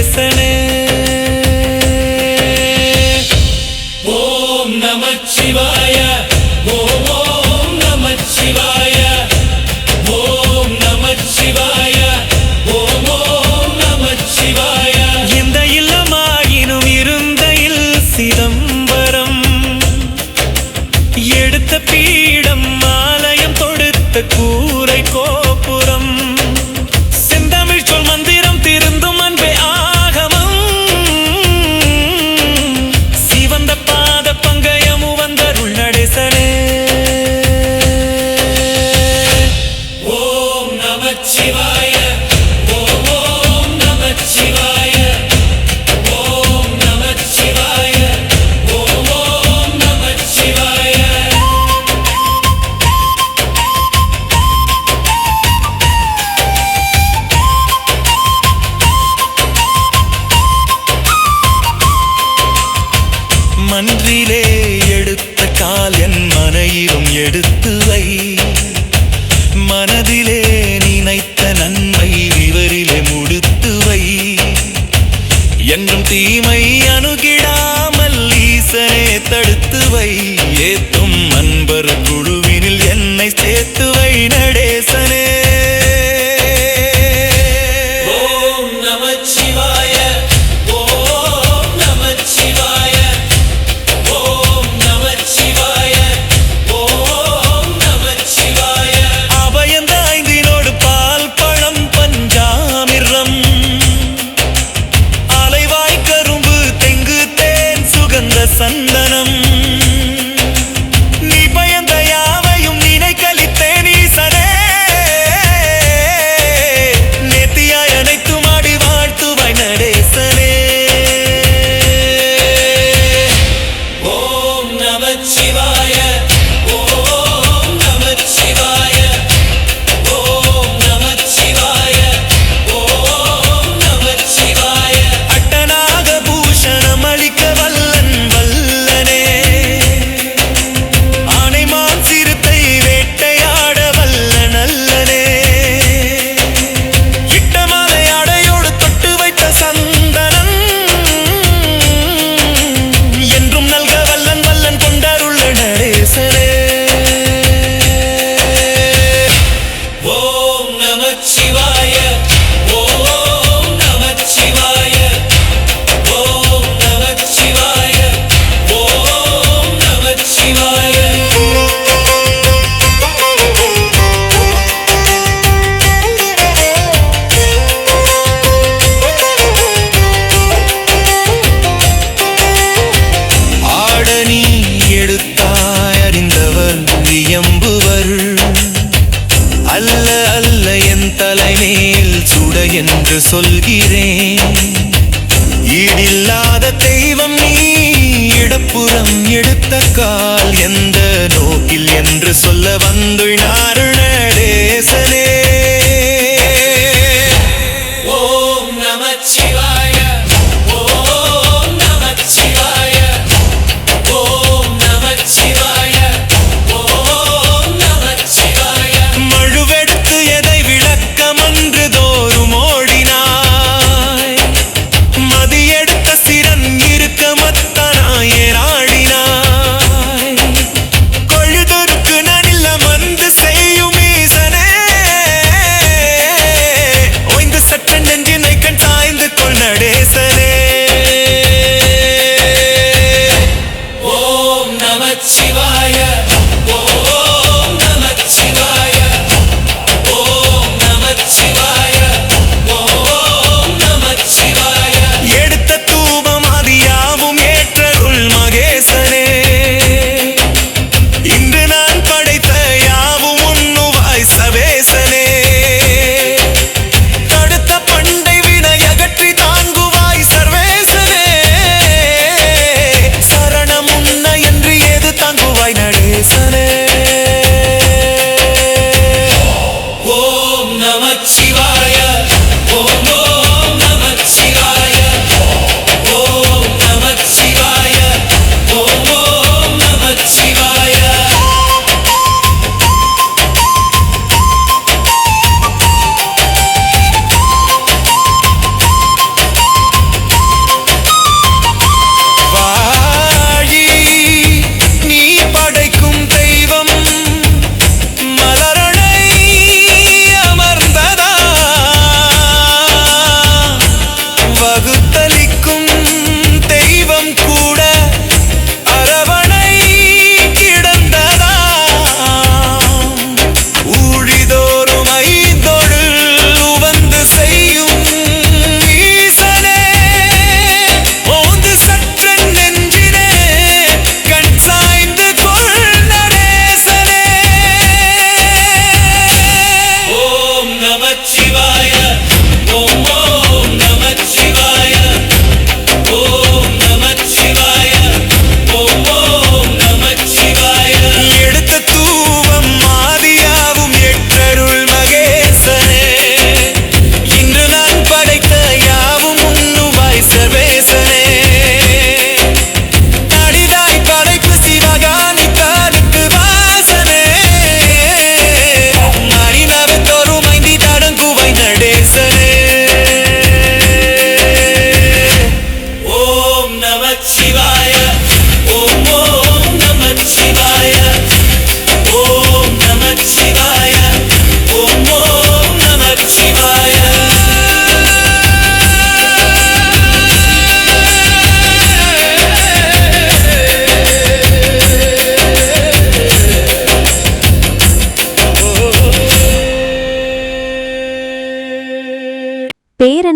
கணேசனே ஓம் நமச்சிவாய. ஓம் ஓம் நமச்சிவாய. ஓம் நமச்சிவாய. ஓம் ஓம் நமச்சிவாய. இந்த இல்லமாயினும் இருந்த இல் சிதம்பரம். எடுத்த பீடம் ஆலயம் தொடுத்த கூரை கோ எடுத்து வை. மனதிலே நினைத்த நன்மை இவரிலே முடித்து வை. என்றும் தீமை அணுகிடாமல் ஈசனே தடுத்து வை. ஏத்து தெய்வம் நீ இடப்புறம் எடுத்த கால் எந்த நோக்கில் என்று சொல்ல வந்துள்ளாருண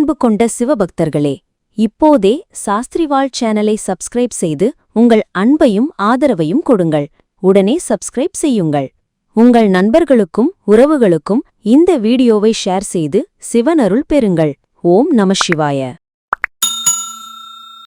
அன்பு கொண்ட சிவபக்தர்களே இப்போதே சாஸ்திரிவாள் சேனலை சப்ஸ்கிரைப் செய்து உங்கள் அன்பையும் ஆதரவையும் கொடுங்கள். உடனே சப்ஸ்கிரைப் செய்யுங்கள். உங்கள் நண்பர்களுக்கும் உறவுகளுக்கும் இந்த வீடியோவை ஷேர் செய்து சிவனருள் பெறுங்கள். ஓம் நம சிவாய.